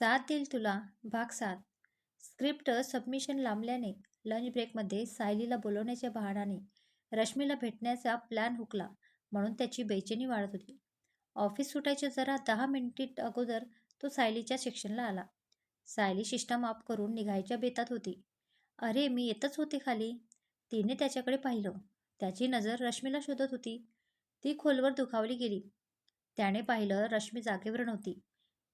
साथ देईल तुला भाग सात स्क्रिप्ट सबमिशन लांबल्याने लंच ब्रेकमध्ये सायलीला बोलवण्याच्या बहाणाने रश्मीला भेटण्याचा प्लॅन हुकला म्हणून त्याची बेचैनी वाढत होती. ऑफिस सुटायच्या जरा दहा मिनिट अगोदर तो सायलीच्या सेक्शनला आला. सायली शिष्टा माफ करून निघायच्या बेतात होती. अरे मी येतच होते खाली. तिने त्याच्याकडे पाहिलं. त्याची नजर रश्मीला शोधत होती. ती खोलवर दुखावली गेली. त्याने पाहिलं रश्मी जागेवर नव्हती.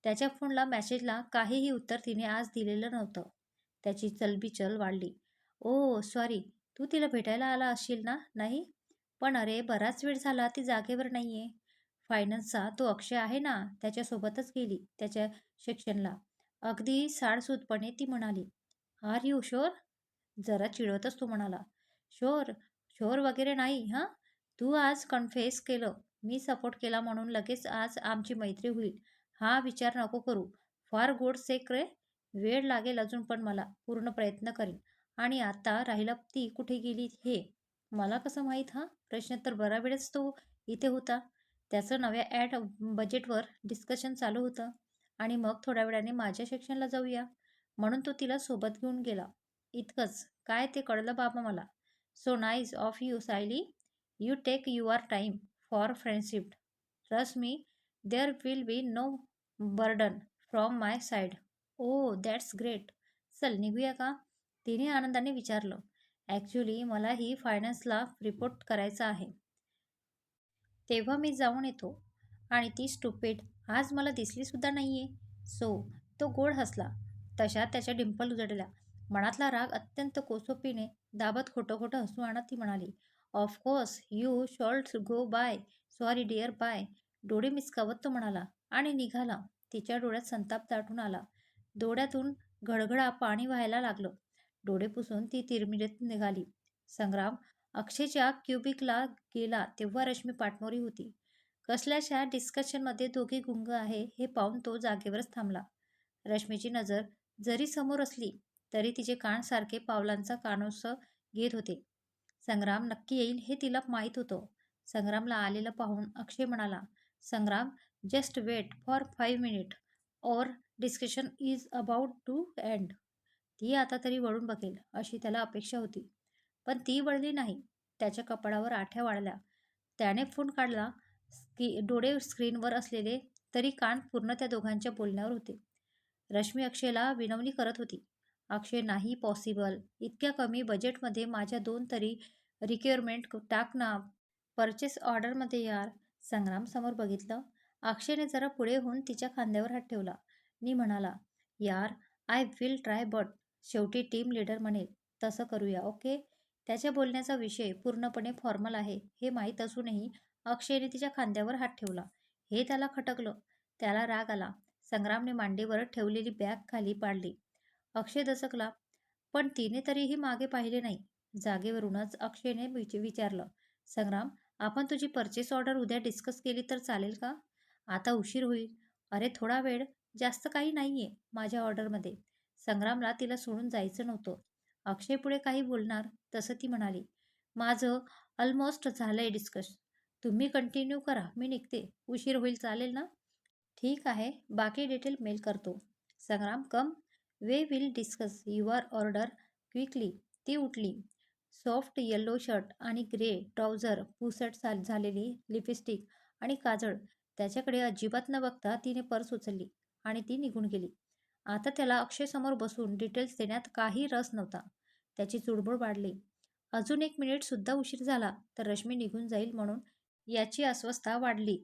त्याच्या फोनला मेसेजला काहीही उत्तर तिने आज दिलेलं नव्हतं. त्याची चलबिचल वाढली. ओ सॉरी तू तिला भेटायला आला असशील ना? नाही? पण अरे बराच वेळ झाला ती जागेवर नाही आहे फायनान्सचा तो अक्षय आहे ना त्याच्यासोबतच गेली त्याच्या सेक्शनला अगदी साडसूदपणे ती म्हणाली आर यू शोर? जरा चिडवतच तो म्हणाला. शोर? शोर वगैरे नाही हां? तू आज कन्फेस केलं. मी सपोर्ट केला म्हणून लगेच आज आमची मैत्री होईल. हा विचार नको करू. फार गोड सेक रे. वेळ लागेल अजून पण मला. पूर्ण प्रयत्न करीन. आणि आता राहिला ती कुठे गेली हे? मला कसं माहीत हा? प्रश्न तर बरा वेळच तो इथे होता. त्याचं नव्या ॲड बजेटवर डिस्कशन चालू होतं. आणि मग थोड्या वेळाने माझ्या सेक्शनला जाऊया. म्हणून तो तिला सोबत घेऊन गेला. इतकंच. काय ते कळलं बाबा मला? So nice of you Sayali. You take your time for friendship trust me there will be no burden from my side oh that's great. चल निघूया का? तिने आनंदाने विचारलं. ॲक्च्युली मलाही फायनान्सला रिपोर्ट करायचा आहे. तेव्हा मी जाऊन येतो. आणि ती स्टुपेड आज मला दिसलीसुद्धा नाही आहे सो तो गोड हसला. तशा त्याच्या डिंपल उजडल्या मनातला राग अत्यंत कोसोपीने दाबत खोटं खोटं हसू आणत ती म्हणाली of course you shall go bye sorry dear bye डोळे मिसकावत तो म्हणाला आणि निघाला. तिच्या डोळ्यात संताप दाटून आला. डोळ्यातून घडघडा पाणी व्हायला लागलं. डोळे पुसून ती तिरमिरीत निघाली. संग्राम अक्षयच्या क्युबिकला गेला तेव्हा रश्मी पाटमोरी होती. कसल्याशा डिस्कशनमध्ये दोघे गुंग आहे हे पाहून तो जागेवरच थांबला. रश्मीची नजर जरी समोर असली तरी तिचे कान सारखे पावलांचा कानोस घेत होते. संग्राम नक्की येईल हे तिला माहीत होतं. संग्रामला आलेलं पाहून अक्षय म्हणाला Sangram just wait for five minute our discussion is about to end ती आता तरी वळून बघेल अशी त्याला अपेक्षा होती. पण ती वळली नाही. त्याच्या कपाळावर आठ्या वाढल्या त्याने फोन काढला. स्की डोळे स्क्रीनवर असलेले तरी कान पूर्ण त्या दोघांच्या बोलण्यावर होते. रश्मी अक्षयला विनवणी करत होती. अक्षय नाही पॉसिबल इतक्या कमी बजेटमध्ये माझ्या दोन तरी रिक्वायरमेंट टाक ना. परचेस ऑर्डरमध्ये यार. संग्राम समोर बघितलं. अक्षयने जरा पुढे होऊन तिच्या खांद्यावर हात ठेवला. नी म्हणाला यार आय विल ट्राय बट शेवटी टीम लीडर म्हणेल तसं करूया ओके त्याच्या बोलण्याचा विषय पूर्णपणे फॉर्मल आहे हे माहीत असूनही अक्षयने तिच्या खांद्यावर हात ठेवला. हे त्याला खटकलं. त्याला राग आला. संग्रामने मांडीवर ठेवलेली बॅग खाली पाडली. अक्षय दसकला पण तिने तरीही मागे पाहिले नाही जागेवरूनच अक्षयने विच विचारलं संग्राम आपण तुझी परचेस ऑर्डर उद्या डिस्कस केली तर चालेल का? आता उशीर होईल. अरे थोडा वेळ. जास्त काही नाही आहे माझ्या ऑर्डरमध्ये. संग्रामला तिला सोडून जायचं नव्हतं. अक्षय पुढे काही बोलणार तसं ती म्हणाली. माझं ऑलमोस्ट झालं आहे डिस्कस तुम्ही कंटिन्यू करा. मी निघते. उशीर होईल चालेल ना? ठीक आहे. बाकी डिटेल मेल करतो. Sangram come we will discuss your order quickly ती उठली. सॉफ्ट येल्लो शर्ट आणि ग्रे ट्राउझर पुसट झालेली लिपस्टिक आणि काजळ. त्याच्याकडे अजिबात न बघता तिने पर्स उचलली आणि ती निघून गेली. आता त्याला अक्षयसमोर बसून डिटेल्स देण्यात काही रस नव्हता. त्याची चुडबुड वाढली. अजून एक मिनिटसुद्धा उशीर झाला तर रश्मी निघून जाईल म्हणून याची अस्वस्थता वाढली.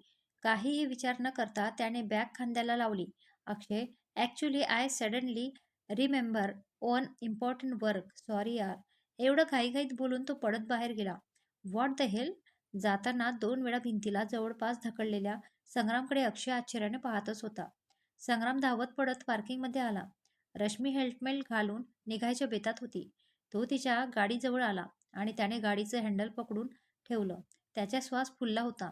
काहीही विचार न करता त्याने बॅग खांद्याला लावली. Akshay actually I suddenly remember on important work sorry यार. एवढं घाईघाईत बोलून तो पडत बाहेर गेला. व्हॉट द हेल जाताना दोन वेळा भिंतीला जवळपास ढकललेल्या संग्रामकडे अक्षय आश्चर्याने पाहतच होता. संग्राम धावत पडत पार्किंगमध्ये आला. रश्मी हेल्मेट घालून निघायच्या बेतात होती. तो तिच्या गाडीजवळ आला आणि त्याने गाडीचं हँडल पकडून ठेवलं. त्याचा श्वास फुलला होता.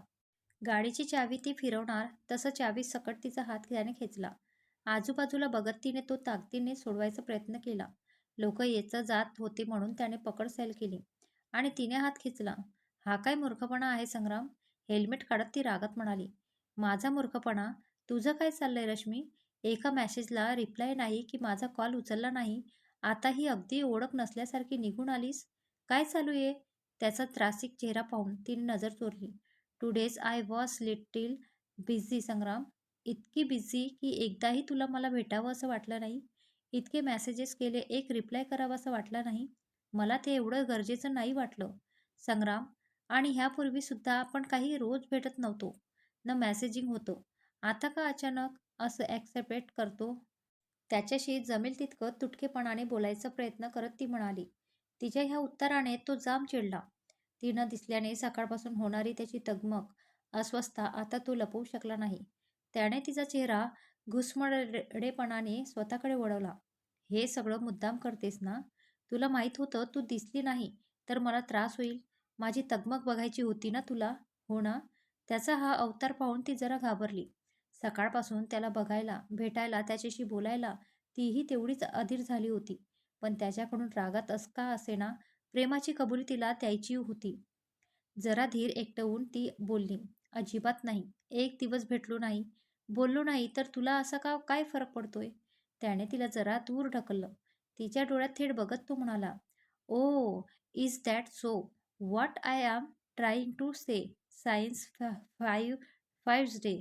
गाडीची चावी ती फिरवणार तसं चावी सकट तिचा हात त्याने खेचला. आजूबाजूला बघत तिने तो ताकदीने सोडवायचा प्रयत्न केला. लोक येचं जात होते म्हणून त्याने पकड सैल केली आणि तिने हात खेचला. हा काय मूर्खपणा आहे संग्राम. हेल्मेट काढत ती रागत म्हणाली. माझा मूर्खपणा? तुझं काय चाललंय रश्मी? एका मॅसेजला रिप्लाय नाही की माझा कॉल उचलला नाही? आताही अगदी ओळख नसल्यासारखी निघून आलीस? काय चालू आहे? त्याचा त्रासिक चेहरा पाहून तिने नजर चोरली. Today's I was little busy Sangram. इतकी बिझी की एकदाही तुला मला भेटावं असं वाटलं नाही. इतके मेसेजेस केले एक रिप्लाय करावा असं वाटला नाही. मला ते एवढं गरजेचं नाही वाटलं संग्राम. आणि ह्यापूर्वी सुद्धा आपण काही रोज भेटत नव्हतो. न मॅसेजिंग होतो. आता का अचानक असं ॲक्सेप्ट करतो? त्याच्याशी जमेल तितकं तुटकेपणाने बोलायचा प्रयत्न करत ती म्हणाली तिच्या ह्या उत्तराने तो जाम चिडला. ती न दिसल्याने सकाळपासून होणारी त्याची तगमग अस्वस्थता आता तो लपवू शकला नाही. त्याने तिचा चेहरा घुसमडेपणाने स्वतःकडे वळवला. हे सगळं मुद्दाम करतेस ना? तुला माहीत होतं तू दिसली नाही तर मला त्रास होईल. माझी तगमग बघायची होती ना तुला? हो ना? त्याचा हा अवतार पाहून ती जरा घाबरली. सकाळपासून त्याला बघायला भेटायला त्याच्याशी बोलायला तीही तेवढीच अधीर झाली होती. पण त्याच्याकडून रागात अस का असेना प्रेमाची कबुली तिला द्यायची होती. जरा धीर एकटवून ती बोलली अजिबात नाही. एक दिवस भेटलो नाही. बोललो नाही तर तुला असा का काय फरक पडतोय? त्याने तिला जरा दूर ढकललं. तिच्या डोळ्यात थेट बघत तो म्हणाला ओ is that so? What I am trying to say? Science five five day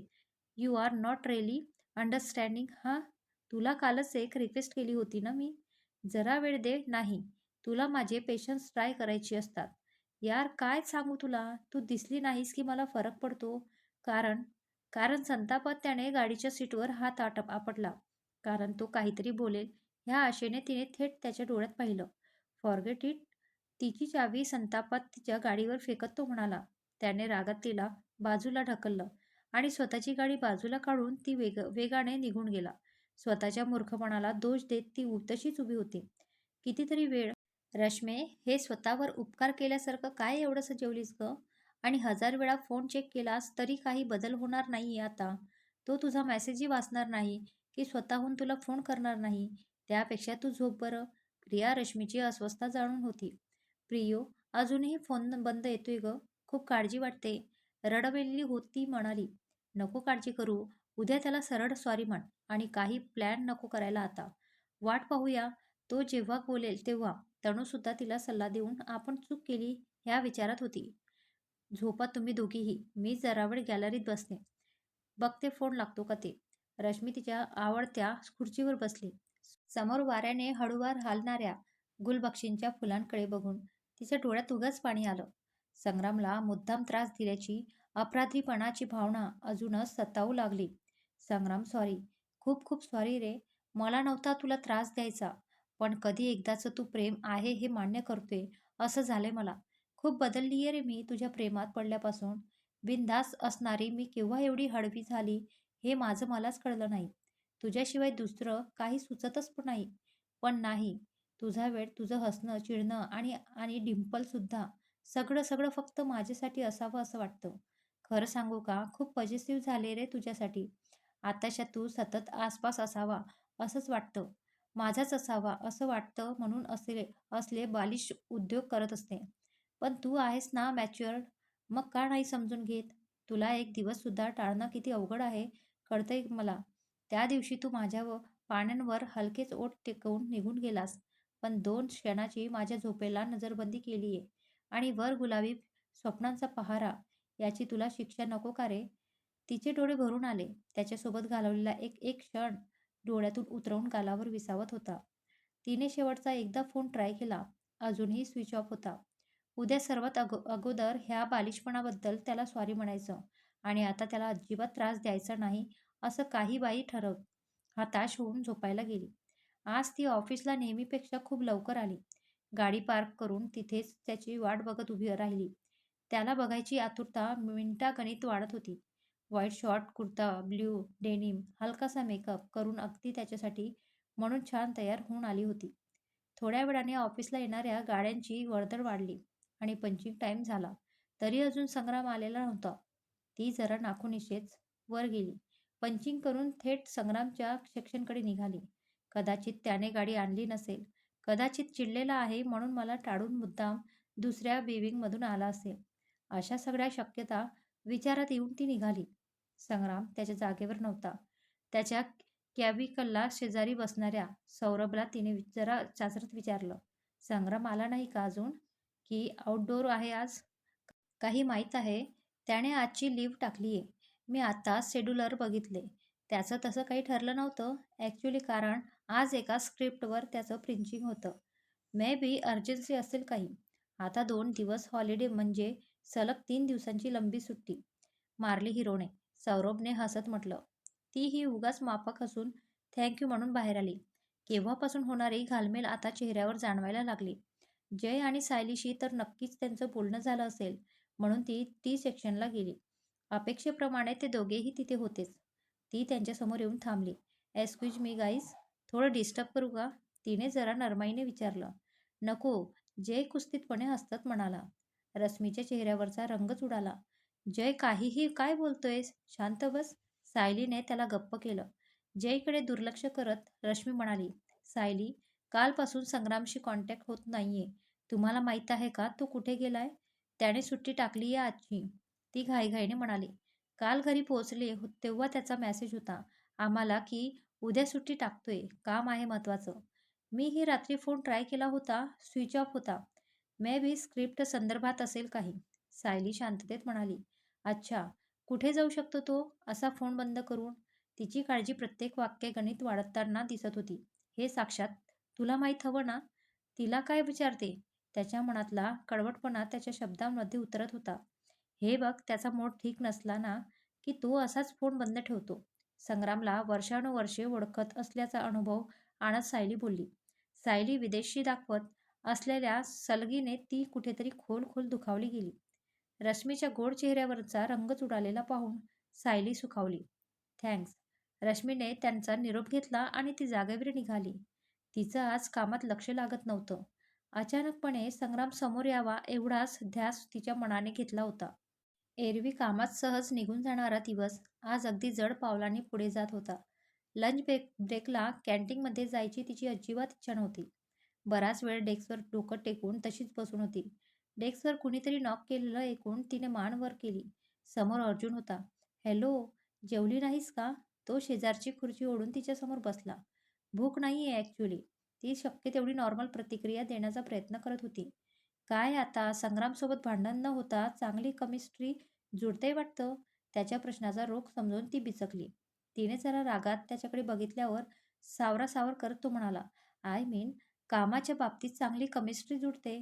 you are not really understanding हां तुला कालच एक रिक्वेस्ट केली होती ना मी? जरा वेळ दे. नाही तुला माझे पेशन्स ट्राय करायची असतात. यार काय सांगू तुला? तू दिसली नाहीस की मला फरक पडतो. कारण कारण संतापात त्याने गाडीच्या सीटवर हात आटप आपटला. कारण तो काहीतरी बोलेल. ह्या आशेने तिने थेट त्याच्या डोळ्यात पाहिलं. Forget it. तिची चावी संतापात तिच्या गाडीवर फेकत तो म्हणाला. त्याने रागात तिला बाजूला ढकललं आणि स्वतःची गाडी बाजूला काढून ती वेग वेगाने निघून गेला. स्वतःच्या मूर्खपणाला दोष देत ती तशीच उभी होती. कितीतरी वेळ रश्मे हे स्वतःवर उपकार केल्यासारखं काय एवढं सजवलीस ग? आणि हजार वेळा फोन चेक केलास तरी काही बदल होणार नाही आता. तो तुझा मेसेजही वाचणार नाही की स्वतःहून तुला फोन करणार नाही. त्यापेक्षा तू झोप बरं. प्रिया रश्मीची अस्वस्थता जाणून होती. प्रियो अजूनही फोन बंद येतोय ग? खूप काळजी वाटते. रडवेलेली होती म्हणाली नको काळजी करू. उद्या त्याला सरळ सॉरी म्हण आणि काही प्लॅन नको करायला आता. वाट पाहूया. तो जेव्हा बोलेल तेव्हा. तणूसुद्धा तिला सल्ला देऊन आपण चूक केली ह्या विचारात होती. झोपा तुम्ही दोघीही. मी जरा वेळ गॅलरीत बसणे बघते फोन लागतो का ते. रश्मी तिच्या आवडत्या खुर्चीवर बसली. समोर वाऱ्याने हळूवार हालणाऱ्या गुलबक्षींच्या फुलांकडे बघून तिच्या डोळ्यात उगाच पाणी आलं. संग्रामला मुद्दाम त्रास दिल्याची अपराधीपणाची भावना अजूनच सतावू लागली. संग्राम सॉरी खूप खूप सॉरी रे. मला नव्हता तुला त्रास द्यायचा. पण कधी एकदाचं तू प्रेम आहे हे मान्य करतोय असं झालंय मला. खूप बदलली आहे रे मी तुझ्या प्रेमात पडल्यापासून. बिनधास असणारी मी केव्हा एवढी हळवी झाली हे माझं मलाच कळलं नाही. तुझ्याशिवाय दुसरं काही सुचतच पण नाही. पण नाही. तुझा वेळ तुझं हसणं चिडणं आणि आणि डिम्पलसुद्धा सगळं सगळं फक्त माझ्यासाठी असावं असं वाटतं. खरं सांगू का? खूप पॉझिटिव्ह झाले रे तुझ्यासाठी. आताच्या तू सतत आसपास असावा असंच वाटतं. माझाच असावा असं वाटतं म्हणून असले असले बालिश उद्योग करत असते. पण तू आहेस ना मॅच्युअर मग का नाही समजून घेत? तुला एक दिवससुद्धा टाळणं किती अवघड आहे कळतंय मला. त्या दिवशी तू माझ्या व पाण्यांवर हलकेच ओठ टेकवून निघून गेलास. पण दोन क्षणाची माझ्या झोपेला नजरबंदी केली आहे आणि वर गुलाबी स्वप्नांचा पहारा याची तुला शिक्षा नको का रे? तिचे डोळे भरून आले. त्याच्यासोबत घालवलेला एक एक क्षण डोळ्यातून उतरवून गालावर विसावत होता. तिने शेवटचा एकदा फोन ट्राय केला. अजूनही स्विच ऑफ होता. उद्या सर्वात अगो अगोदर ह्या बालिशपणाबद्दल त्याला सॉरी म्हणायचं आणि आता त्याला अजिबात त्रास द्यायचा नाही असं काही बाई ठरव. हताश होऊन झोपायला गेली. आज ती ऑफिसला नेहमीपेक्षा खूप लवकर आली. गाडी पार्क करून तिथेच त्याची वाट बघत उभी राहिली. त्याला बघायची आतुरता मिनिटागणित वाढत होती. White short kurta blue denim हलकासा मेकअप करून अगदी त्याच्यासाठी म्हणून छान तयार होऊन आली होती. थोड्या वेळाने ऑफिसला येणाऱ्या गाड्यांची वर्दळ वाढली आणि पंचिंग टाईम झाला. तरी अजून संग्राम आलेला नव्हता. ती जरा नाखुनिशेच वर गेली. पंचिंग करून थेट संग्रामच्या सेक्शनकडे निघाली. कदाचित त्याने गाडी आणली नसेल. कदाचित चिडलेला आहे म्हणून मला टाळून मुद्दाम दुसऱ्या बेविंगमधून आला असेल. अशा सगळ्या शक्यता विचारात येऊन ती निघाली. संग्राम त्याच्या जागेवर नव्हता. त्याच्या कॅबिकलला शेजारी बसणाऱ्या सौरभला तिने वि- जरा चाचरत विचारलं संग्राम आला नाही का अजून? की आउटडोअर आहे आज? काही माहीत आहे? त्याने आजची लिव्ह टाकली आहे. मी आता शेड्युलर बघितले. त्याचं तसं काही ठरलं नव्हतं. ॲक्च्युली कारण आज एका स्क्रिप्टवर त्याचं प्रिंचिंग होतं. मे बी अर्जन्सी असेल काही. आता दोन दिवस हॉलिडे म्हणजे सलग तीन दिवसांची लंबी सुट्टी. मारली हिरोने. सौरभने हसत म्हटलं. ती ही उगाच माफक हसून थँक्यू म्हणून बाहेर आली. केव्हापासून होणारी घालमेल आता चेहऱ्यावर जाणवायला लागली. जय आणि सायलीशी तर नक्कीच त्यांचं बोलणं झालं असेल म्हणून ती टी सेक्शनला गेली. अपेक्षेप्रमाणे ते दोघेही तिथे होतेच. ती त्यांच्यासमोर येऊन थांबली. एक्सक्यूज मी गाईज थोडं डिस्टर्ब करू का? तिने जरा नरमाईने विचारलं. नको जय कुस्तीतपणे हसत म्हणाला. रश्मीच्या चेहऱ्यावरचा रंगच उडाला जय काहीही काय बोलतोयस? शांत बस. सायलीने त्याला गप्प केलं. जयकडे दुर्लक्ष करत रश्मी म्हणाली. सायली कालपासून संग्रामशी कॉन्टॅक्ट होत नाहीये. तुम्हाला माहीत आहे का? तो कुठे गेलाय? त्याने सुट्टी टाकली आहे आजची ती घाईघाईने म्हणाली. काल घरी पोहोचले हो- तेव्हा त्याचा मेसेज होता आम्हाला की उद्या सुट्टी टाकतोय. काम आहे महत्त्वाचं. मी ही रात्री फोन ट्राय केला होता स्विच ऑफ होता. मे बी स्क्रिप्ट संदर्भात असेल काही. सायली शांततेत म्हणाली अच्छा कुठे जाऊ शकतो तो? असा फोन बंद करून. तिची काळजी प्रत्येक वाक्य गणित वाढताना दिसत होती. हे साक्षात तुला माहीत हवं ना? तिला काय विचारते? त्याच्या मनातला कडवटपणा त्याच्या शब्दांमध्ये उतरत होता. हे बघ त्याचा मोड ठीक नसला ना की तो असाच फोन बंद ठेवतो. संग्रामला वर्षानुवर्षे ओळखत असल्याचा अनुभव आणत सायली बोलली. सायली विदेशी दाखवत असलेल्या सलगीने ती कुठेतरी खोल खोल दुखावली गेली. रश्मीच्या गोड चेहऱ्यावरचा रंगच उडालेला पाहून सायली सुखावली. थँक्स. रश्मीने त्यांचा निरोप घेतला आणि ती जागेवर निघाली. तिचं आज कामात लक्ष लागत नव्हतं. अचानकपणे संग्राम समोर यावा एवढाच ध्यास तिच्या मनाने घेतला होता. एरवी कामात सहज निघून जाणारा दिवस आज अगदी जड पावलाने पुढे जात होता. लंच ब्रेक ब्रेकला कॅन्टीनमध्ये जायची तिची अजिबात इच्छा नव्हती. बराच वेळ डेस्कवर डोकं टेकून तशीच बसून होती. डेस्कवर कुणीतरी नॉक केलेलं ऐकून तिने मान वर केली. समोर अर्जुन होता. हॅलो जेवली नाहीस का? तो शेजारची खुर्ची ओढून तिच्यासमोर बसला. भूक नाही आहे ॲक्च्युली ती शक्य तेवढी नॉर्मल प्रतिक्रिया देण्याचा प्रयत्न करत होती. काय आता संग्रामसोबत भांडण न होता चांगली कमिस्ट्री जुळते वाटतं? त्याच्या प्रश्नाचा रोख समजून ती बिचकली. तिने जरा रागात त्याच्याकडे बघितल्यावर सावरा सावर करत तो म्हणाला आय मीन कामाच्या बाबतीत चांगली कमिस्ट्री जुळते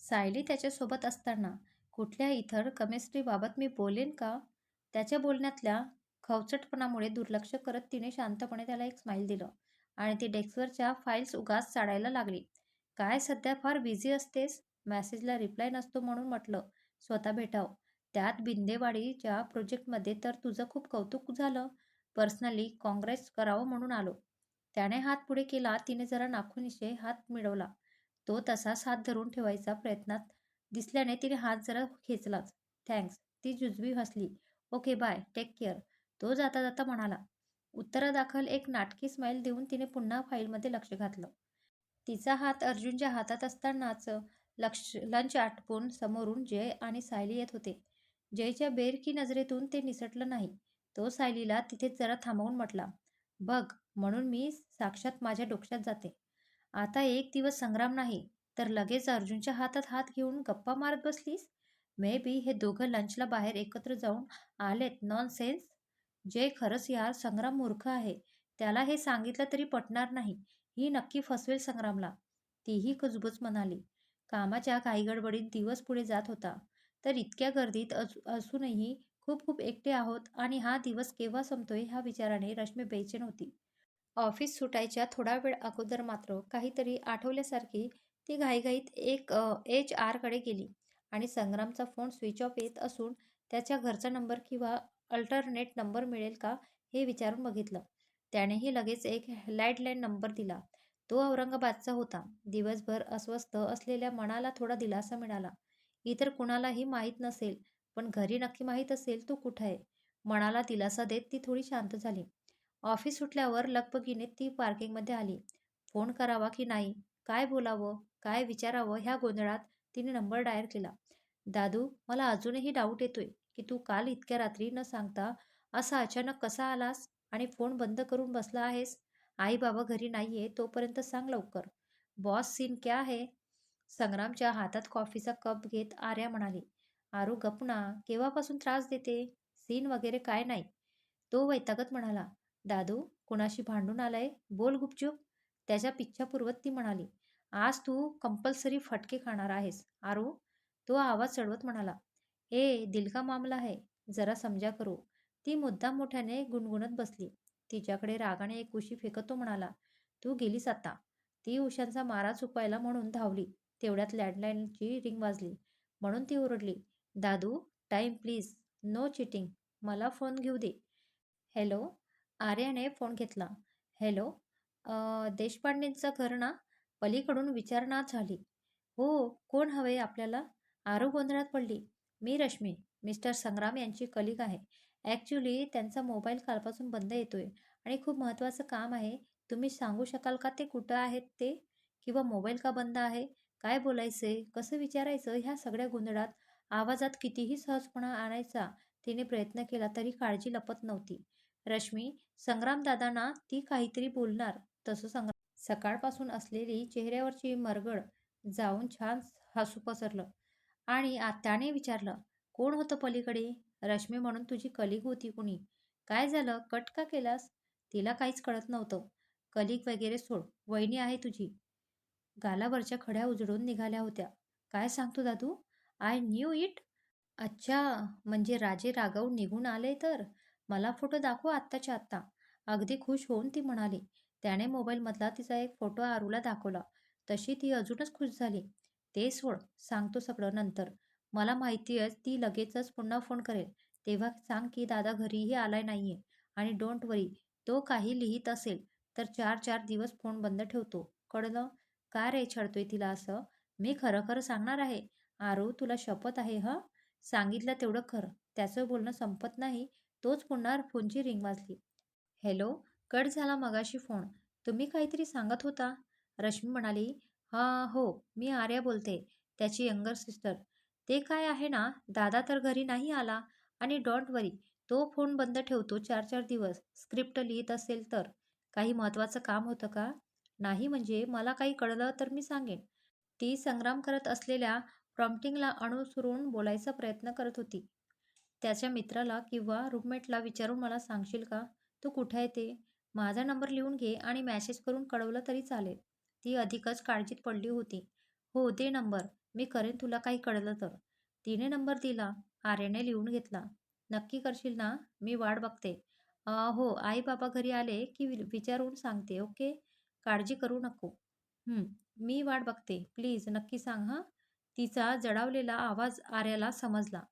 सायली त्याच्यासोबत असताना कुठल्या इतर कमिस्ट्रीबाबत मी बोलेन का? त्याच्या बोलण्यातल्या खवचटपणामुळे दुर्लक्ष करत तिने शांतपणे त्याला एक स्माईल दिलं आणि ती डेस्कवरच्या फाईल्स उगास चाडायला लागली. काय सध्या फार बिझी असतेस? मेसेजला रिप्लाय नसतो म्हणून म्हटलं स्वतः भेटाव. त्यात बिंदेवाडीच्या प्रोजेक्टमध्ये तर तुझं खूप कौतुक झालं. पर्सनली काँग्रेस करावं म्हणून आलो. त्याने हात पुढे केला तिने जरा नाखुनिशे हात मिळवला. तो तसाच हात धरून ठेवायचा प्रयत्नात दिसल्याने तिने हात जरा खेचलाच. थँक्स. ती जुजबी हसली. Okay bye. Take care. तो जाता जाता म्हणाला. उत्तरादाखल एक नाटकी स्माईल देऊन तिने पुन्हा फाईलमध्ये लक्ष घातलं. तिचा हात अर्जुनच्या हातात असतानाच लक्ष लंच आटपून समोरून जय आणि सायली येत होते. जयच्या बेरकी नजरेतून ते निसटलं नाही. तो सायलीला तिथेच जरा थांबवून म्हटला बघ म्हणून मी साक्षात माझ्या डोक्यात जाते. आता एक दिवस संग्राम नाही तर लगेच अर्जुनच्या हातात हात घेऊन गप्पा मारत बसलीस? मे बी हे दोघं लंचला बाहेर एकत्र जाऊन आलेत नॉन सेन्स जय खरंच यार संग्राम मूर्ख आहे. त्याला हे सांगितलं तरी पटणार नाही. ही नक्की फसवेल संग्रामला. तीही कुजबुज म्हणाली. कामाच्या घाईगडबडीत दिवस पुढे जात होता. तर इतक्या गर्दीत असूनही खूप खूप एकटे आहोत आणि हा दिवस केव्हा संपतोय ह्या विचाराने रश्मी बेचैन होती. ऑफिस सुटायच्या थोडा वेळ अगोदर मात्र काहीतरी आठवल्यासारखी ती घाईघाईत एक एच आरकडे गेली आणि संग्रामचा फोन स्विच ऑफ येत असून त्याच्या घरचा नंबर किंवा अल्टरनेट नंबर मिळेल का हे विचारून बघितलं. त्यानेही लगेच एक लँडलाईन नंबर दिला. तो औरंगाबादचा होता. दिवसभर अस्वस्थ असलेल्या मनाला थोडा दिलासा मिळाला. इतर कुणालाही माहीत नसेल पण घरी नक्की माहीत असेल तो कुठं आहे? मनाला दिलासा देत ती थोडी शांत झाली. ऑफिस सुटल्यावर लगबगीने ती पार्किंगमध्ये आली. फोन करावा की नाही? काय बोलावं? काय विचारावं? ह्या गोंधळात तिने नंबर डायल केला. दादू मला अजूनही डाऊट येतोय की तू काल इतक्या रात्री न सांगता असा अचानक कसा आलास आणि फोन बंद करून बसला आहेस? आई बाबा घरी नाहीये तोपर्यंत सांग लवकर. बॉस सीन क्या आहे संग्रामच्या हातात कॉफीचा कप घेत आर्या म्हणाली आरू गपना केव्हापासून त्रास देते? सीन वगैरे काय नाही. तो वैतागत म्हणाला दादू कुणाशी भांडून आलाय? बोल गुपचूप. त्याच्या पिच्छापूर्वत ती म्हणाली आज तू कंपल्सरी फटके खाणार आहेस आरू. तो आवाज चढवत म्हणाला ए दिल का मामला है जरा समजा करू. ती मुद्दाम मोठ्याने गुणगुणत बसली. तिच्याकडे रागाने एक उशी फेकत तो म्हणाला तू गेलीस आता. ती उशांचा मारा चुकवायला म्हणून धावली तेवढ्यात लँडलाईनची रिंग वाजली. म्हणून ती ओरडली दादू टाईम प्लीज नो चिटिंग मला फोन घेऊ दे. हॅलो आर्याने फोन घेतला. हॅलो देशपांडेंचं घर ना? पलीकडून विचारणा झाली. हो कोण हवे आपल्याला? आरू गोंधळात पडली. मी रश्मी मिस्टर संग्राम यांची कलिक आहे. ॲक्च्युली त्यांचा मोबाईल कालपासून बंद येतोय. आणि खूप महत्त्वाचं काम आहे तुम्ही सांगू शकाल का ते कुठं आहेत ते? किंवा मोबाईल का बंद आहे? काय बोलायचंय? कसं विचारायचं? ह्या सगळ्या गोंधळात आवाजात कितीही सहजपणा आणायचा तिने प्रयत्न केला तरी काळजी लपत नव्हती. रश्मी संग्रामदादांना ती काहीतरी बोलणार तसं संग्राम सकाळपासून असलेली चेहऱ्यावरची मरगड जाऊन छान हसू पसरलं. आणि त्याने विचारलं कोण होतं पलीकडे? रश्मी म्हणून तुझी कलिग होती कुणी? काय झालं? कट का केलास? तिला काहीच कळत नव्हतं. कलिग वगैरे सोड वहिनी आहे तुझी. गालावरच्या खड्या उजळून निघाल्या होत्या. काय सांगतो दादू? आय न्यू इट अच्छा म्हणजे राजे राघव निघून आले तर? मला फोटो दाखव आत्ताच्या आत्ता. अगदी खुश होऊन ती म्हणाली. त्याने मोबाईलमधला तिचा एक फोटो आरूला दाखवला. तशी ती अजूनच खुश झाली. ते सोड सांगतो सगळं नंतर. मला माहिती आहे ती लगेचच पुन्हा फोन करेल. तेव्हा सांग की दादा घरीही आलाय नाहीये आणि डोंट वरी तो काही लिहित असेल तर चार चार दिवस फोन बंद ठेवतो. कळलं? का रे छळतोय तिला असं? मी खरं खरं सांगणार आहे. आरू तुला शपथ आहे ह? सांगितलं तेवढं खरं. त्याचं बोलणं संपत नाही. तोच पुन्हा फोनची रिंग वाजली. हॅलो? कट झाला मगाशी फोन. तुम्ही काहीतरी सांगत होता? रश्मी म्हणाली हां हो मी आर्या बोलते. त्याची यंगर सिस्टर. ते काय आहे ना? दादा तर घरी नाही आला आणि डोंट वरी तो फोन बंद ठेवतो चार चार दिवस. स्क्रिप्ट लिहित असेल तर. काही महत्त्वाचं काम होतं का? नाही म्हणजे मला काही कळलं तर मी सांगेन. ती संग्राम करत असलेल्या प्रॉम्प्टिंगला अनुसरून बोलायचा प्रयत्न करत होती. त्याच्या मित्राला किंवा रूममेटला विचारून मला सांगशील का? तू कुठे आहे ते? माझा नंबर लिहून घे आणि मॅसेज करून कळवलं तरी चालेल. ती अधिकच काळजीत पडली होती. हो दे नंबर. मी करेन तुला काही कळलं तर. तिने नंबर दिला आर्याने लिहून घेतला. नक्की करशील ना? मी वाट बघते. हो आई बाबा घरी आले की वि- विचारून सांगते ओके? काळजी करू नको. मी वाट बघते. प्लीज नक्की सांग हां? तिचा जडावलेला आवाज आर्याला समजला.